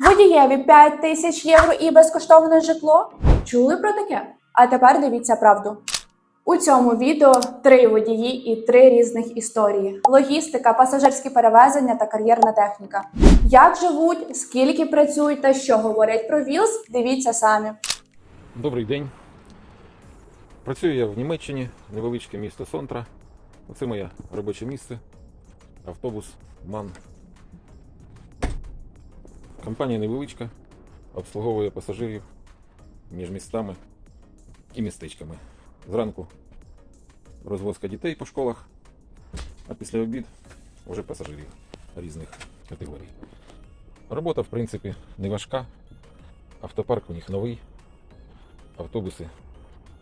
Водієві 5 тисяч євро і безкоштовне житло? Чули про таке? А тепер дивіться правду. У цьому відео три водії і три різних історії: логістика, пасажирські перевезення та кар'єрна техніка. Як живуть, скільки працюють та що говорять про ВІЛС, дивіться самі. Добрий день. Працюю я в Німеччині, невеличке місто Сонтра. Оце моє робоче місце. Автобус МАН. Компанія невеличка, обслуговує пасажирів між містами і містечками. Зранку розвозка дітей по школах, а після обід вже пасажирів різних категорій. Робота, в принципі, не важка. Автопарк у них новий. Автобуси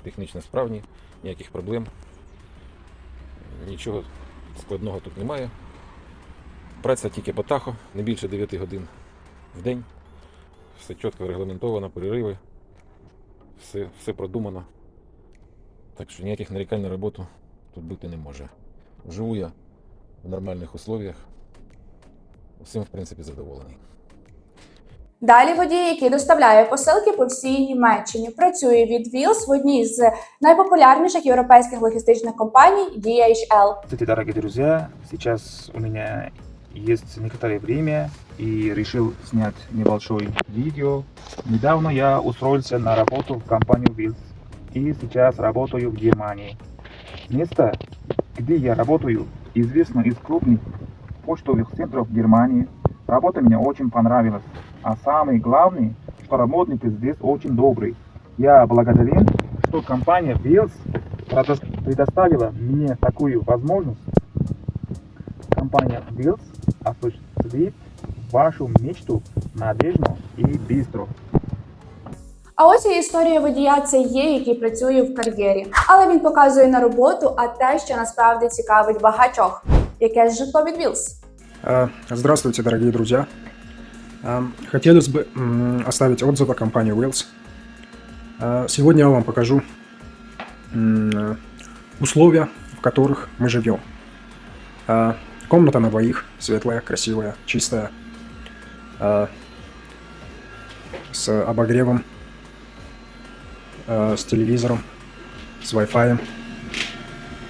технічно справні, ніяких проблем. Нічого складного тут немає. Праця тільки по тахо, не більше 9 годин в день. Все чітко регламентовано, перериви, все, все продумано. Так що ніяких нарікань на роботу тут бути не може. Живу я в нормальних условиях. Усім, в принципі, задоволений. Далі водій, який доставляє посилки по всій Німеччині, працює від ВІЛС в одній з найпопулярніших європейських логістичних компаній DHL. Кстати, дорогие друзья, сейчас у меня есть некоторое время и решил снять небольшое видео. Недавно я устроился на работу в компанию Wills и сейчас работаю в Германии. Место, где я работаю, известно из крупных почтовых центров Германии. Работа мне очень понравилась. А самое главное, что работники здесь очень добрые. Я благодарен, что компания Wills предо- предоставила мне такую возможность. Компания Wills осуществит вашу мечту надежно и быстро. А ось і історія водія це є, який працює в кар'єрі. Але він показує не роботу, а те, що насправді цікавить багатьох. Яке ж житло від ВІЛС? А, Здравствуйте, дорогие друзья. А, Хотелось бы м, оставить отзыв о компании Wheels. А, Сегодня я вам покажу м, э, условия, в которых мы живем. Комната на двоих, светлая, красивая, чистая, а, с обогревом, а, с телевизором, с Wi-Fi.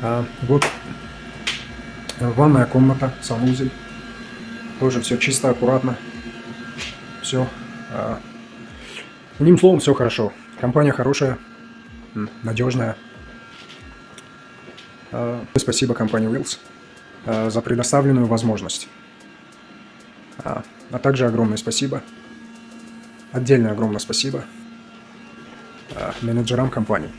А, Вот ванная комната, санузел, тоже все чисто, аккуратно. Все. Одним словом, все хорошо. Компания хорошая, надежная. Спасибо компании а, за предоставленную возможность. А а также огромное спасибо, отдельное огромное спасибо а, менеджерам компании.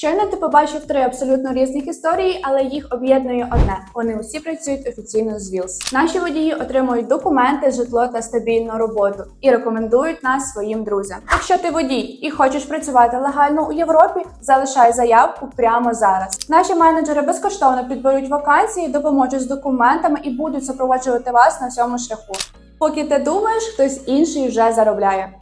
Щойно ти побачив три абсолютно різних історії, але їх об'єднує одне: вони усі працюють офіційно з ВІЛС. Наші водії отримують документи, житло та стабільну роботу і рекомендують нас своїм друзям. Якщо ти водій і хочеш працювати легально у Європі, залишай заявку прямо зараз. Наші менеджери безкоштовно підберуть вакансії, допоможуть з документами і будуть супроводжувати вас на всьому шляху. Поки ти думаєш, хтось інший вже заробляє.